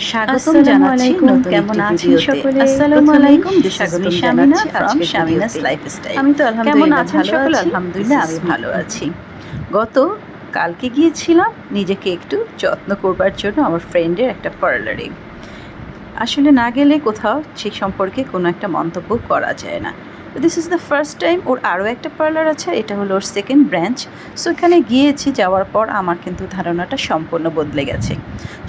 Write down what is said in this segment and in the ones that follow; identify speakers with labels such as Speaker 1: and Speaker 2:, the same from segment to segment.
Speaker 1: স্বাগতম জানাচ্ছি নতুন
Speaker 2: কেমন আছেন সকলে?
Speaker 1: আসসালামু আলাইকুম
Speaker 2: স্বাগতম
Speaker 1: শামিনা ফ্রম শামিনাস লাইফস্টাইল
Speaker 2: আমি তো আলহামদুলিল্লাহ
Speaker 1: আছেন সকলে? আলহামদুলিল্লাহ আমি ভালো আছি। গত কালকে গিয়েছিলাম নিজেকে একটু যত্ন করবার জন্য আমার ফ্রেন্ডের একটা পার্লারে আসলে না গেলে কোথাও সেই সম্পর্কে কোনো একটা মন্তব্য করা যায় না। This is the first time ওর আরও একটা পার্লার আছে, এটা হলো ওর সেকেন্ড ব্রাঞ্চ সো এখানে গিয়েছি, যাওয়ার পর আমার কিন্তু ধারণাটা সম্পূর্ণ বদলে গেছে।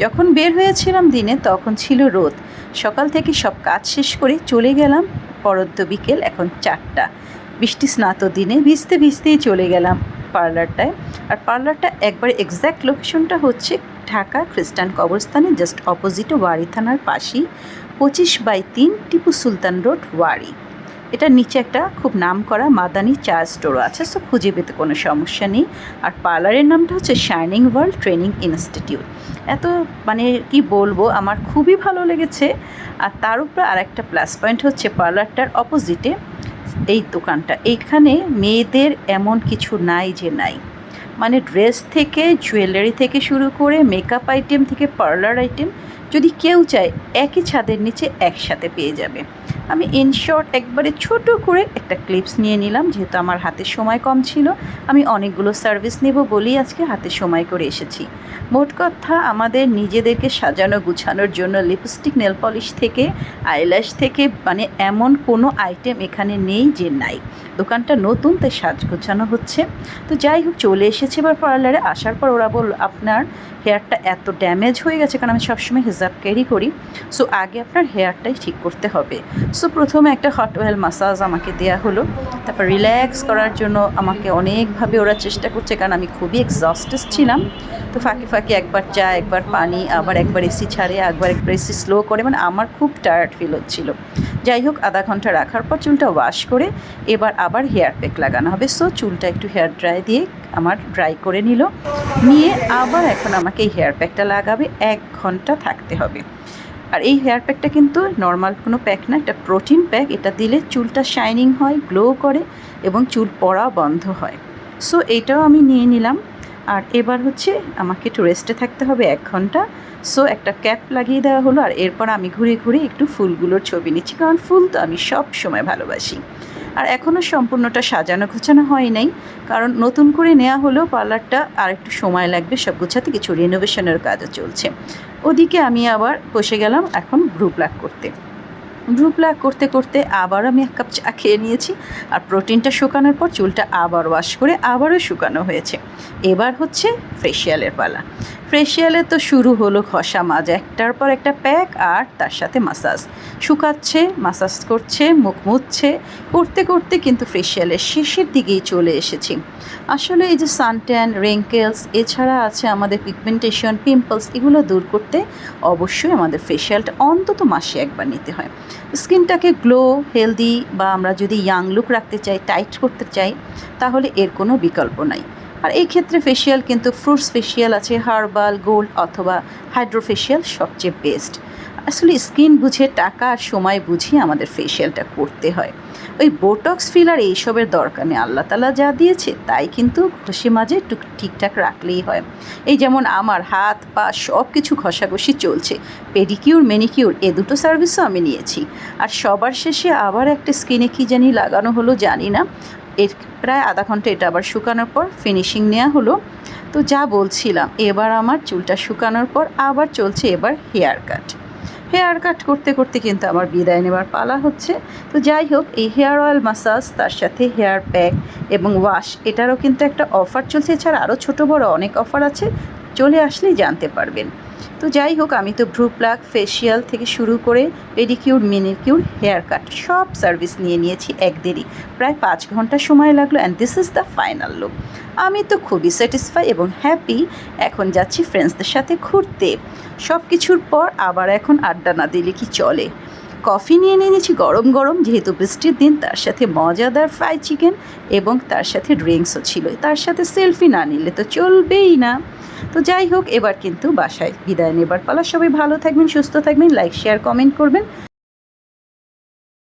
Speaker 1: যখন বের হয়েছিলাম দিনে, তখন ছিল রোদ। সকাল থেকে সব কাজ শেষ করে চলে গেলাম পরদ্দ বিকেল, এখন চারটা। বৃষ্টি স্নাত দিনে, ভিজতে ভিজতেই চলে গেলাম পার্লারটায় আর পার্লারটা একবার এক্স্যাক্ট লোকেশনটা হচ্ছে ঢাকা খ্রিস্টান কবরস্থানে জাস্ট অপোজিটে ওয়ারি থানার পাশেই পঁচিশ বাই তিন টিপু সুলতান রোড, ওয়ারি। এটার নিচে একটা খুব নাম করা মাদানি চা স্টোরও আছে সো খুঁজে পেতে কোনো সমস্যা নেই। আর পার্লারের নামটা হচ্ছে শাইনিং ওয়ার্ল্ড ট্রেনিং ইনস্টিটিউট এত মানে কি বলব, আমার খুবই ভালো লেগেছে। আর তার উপরে আর একটা প্লাস পয়েন্ট হচ্ছে পার্লারটার অপোজিটে এই দোকানটা। এইখানে মেয়েদের এমন কিছু নাই যে নাই। মানে ড্রেস থেকে জুয়েলারি থেকে শুরু করে মেকআপ আইটেম থেকে পার্লার আইটেম যদি কেউ চায় একই ছাদের নিচে একসাথে পেয়ে যাবে। আমি ইনশর্ট একবারে ছোট করে একটা ক্লিপস নিয়ে নিলাম, যেহেতু আমার হাতে সময় কম ছিল। আমি অনেকগুলো সার্ভিস নেব বলেই আজকে হাতে সময় করে এসেছি। মোট কথা, আমাদের নিজেদেরকে সাজানো গুছানোর জন্য লিপস্টিক নেল পলিশ থেকে আইল্যাশ থেকে মানে এমন কোনো আইটেম এখানে নেই যে নাই। দোকানটা নতুন, তাই সাজ গোছানো হচ্ছে। তো যাই হোক, চলে এসেছে এবার পার্লারে আসার পর ওরা বলল, আপনার হেয়ারটা এত ড্যামেজ হয়ে গেছে, কারণ আমি সবসময় হিজাব ক্যারি করি। সো আগে আপনার হেয়ারটাই ঠিক করতে হবে। সো প্রথমে একটা হট অয়েল মাসাজ আমাকে দেয়া হলো। তারপর রিল্যাক্স করার জন্য আমাকে অনেকভাবে ওরা চেষ্টা করছে, কারণ আমি খুবই এক্সস্টেড ছিলাম। তো ফাঁকে ফাঁকে একবার চা, একবার পানি, আবার একবার এসি ছাড়ে একবার একবার এসি স্লো করে। মানে আমার খুব টায়ার্ড ফিল হচ্ছিল। যাই হোক, আধা ঘণ্টা রাখার পর চুলটা ওয়াশ করে এবার আবার হেয়ার প্যাক লাগানো হবে। সো চুলটা একটু হেয়ার ড্রাই দিয়ে আমার ড্রাই করে নিল। নিয়ে আবার এখন আমাকে হেয়ার প্যাকটা লাগাবে। এক ঘণ্টা থাকতে হবে। আর এই হেয়ার প্যাকটা কিন্তু নর্মাল কোনো প্যাক না, এটা প্রোটিন প্যাক এটা দিলে চুলটা শাইনিং হয় গ্লো করে এবং চুল পড়া বন্ধ হয়। সো এইটাও আমি নিয়ে নিলাম। আর এবার হচ্ছে আমাকে একটু রেস্টে থাকতে হবে এক ঘণ্টা। সো একটা ক্যাপ লাগিয়ে দেওয়া হলো। আর এরপর আমি ঘুরে ঘুরে একটু ফুলগুলোর ছবি নিচ্ছি। কারণ ফুল তো আমি সব সময় ভালোবাসি। আর এখনও সম্পূর্ণটা সাজানো গোছানো হয় নাই। কারণ নতুন করে নেওয়া হলেও পার্লারটা আর একটু সময় লাগবে, সব গোছাতে কিছু রিনোভেশনের কাজও চলছে। ওদিকে আমি আবার বসে গেলাম এখন গ্রুপ লাগ করতে। গ্রুপ লাগ করতে করতে আবার আমি এক কাপ চা খেয়ে নিয়েছি আর প্রোটিনটা শুকানোর পর চুলটা আবার ওয়াশ করে আবারও শুকানো হয়েছে। এবার হচ্ছে ফেসিয়ালের পালা। ফেসিয়ালে তো শুরু হলো ঘষা মাজা, একটার পর একটা প্যাক আর তার সাথে মাসাজ শুকাচ্ছে মাসাজ করছে, মুখ মুছছে, করতে করতে কিন্তু ফেসিয়ালের শেষের দিকেই চলে এসেছি। আসলে এই যে সানট্যান রেঙ্কেলস এছাড়া আছে আমাদের পিগমেন্টেশন পিম্পলস এগুলো দূর করতে অবশ্যই আমাদের ফেসিয়ালটা অন্তত মাসে একবার নিতে হয়। স্কিনটাকে গ্লো হেলদি বা আমরা যদি ইয়াং লুক রাখতে চাই টাইট করতে চাই, তাহলে এর কোনো বিকল্প নাই। আর এই ক্ষেত্রে ফেসিয়াল কিন্তু ফ্রুটস ফেশিয়াল আছে হার্বাল গোল্ড অথবা হাইড্রোফেশিয়াল সবচেয়ে বেস্ট আসলে স্কিন বুঝে, টাকা আর সময় বুঝিয়ে আমাদের ফেসিয়ালটা করতে হয়। ওই বোটক্স ফিলার এইসবের দরকার নেই, আল্লাহ তালা যা দিয়েছে তাই কিন্তু ঘষে মাঝে একটু ঠিকঠাক রাখলেই হয়। এই যেমন আমার হাত, পা সব কিছু ঘষাঘষি চলছে। পেডিকিউর মেনিকিউর এ দুটো সার্ভিসও আমি নিয়েছি। আর সবার শেষে আবার একটা স্কিনে কী জানি লাগানো হলো জানি না। এর প্রায় আধা ঘণ্টা এটা আবার শুকানোর পর ফিনিশিং নেওয়া হলো। তো যা বলছিলাম, এবার আমার চুলটা শুকানোর পর আবার চলছে এবার হেয়ার কাট হেয়ার কাট করতে করতে কিন্তু আমার বিদায় নেবার পালা হচ্ছে। তো যাই হোক, এই হেয়ার অয়েল মাসাজ তার সাথে হেয়ার প্যাক এবং ওয়াশ এটারও কিন্তু একটা অফার চলছে। এছাড়া আরও ছোটো বড় অনেক অফার আছে। চলে আসলেই জানতে পারবেন। তো যাই হোক, আমি তো ভ্রু প্লাক ফেসিয়াল থেকে শুরু করে পেডিকিউর মিনিকিউর হেয়ার কাট সব সার্ভিস নিয়ে নিয়েছি এক দেরি। প্রায় পাঁচ ঘণ্টা সময় লাগল and this is the final look আমি তো খুবই স্যাটিসফাই এবং হ্যাপি এখন যাচ্ছি ফ্রেন্ডসদের সাথে ঘুরতে। সব কিছুর পর আবার এখন আড্ডা না দিলে কি চলে? কফি নিয়ে নিয়ে নিয়েছি গরম গরম, যেহেতু বৃষ্টির দিন, তার সাথে মজাদার ফ্রাই চিকেন এবং তার সাথে ড্রিঙ্কসও ছিল তার সাথে সেলফি না নিলে তো চলবেই না। তো যাই হোক, এবার কিন্তু বাসায় বিদায় নেবার পালা। সবাই ভালো থাকবেন, সুস্থ থাকবেন লাইক শেয়ার কমেন্ট করবেন।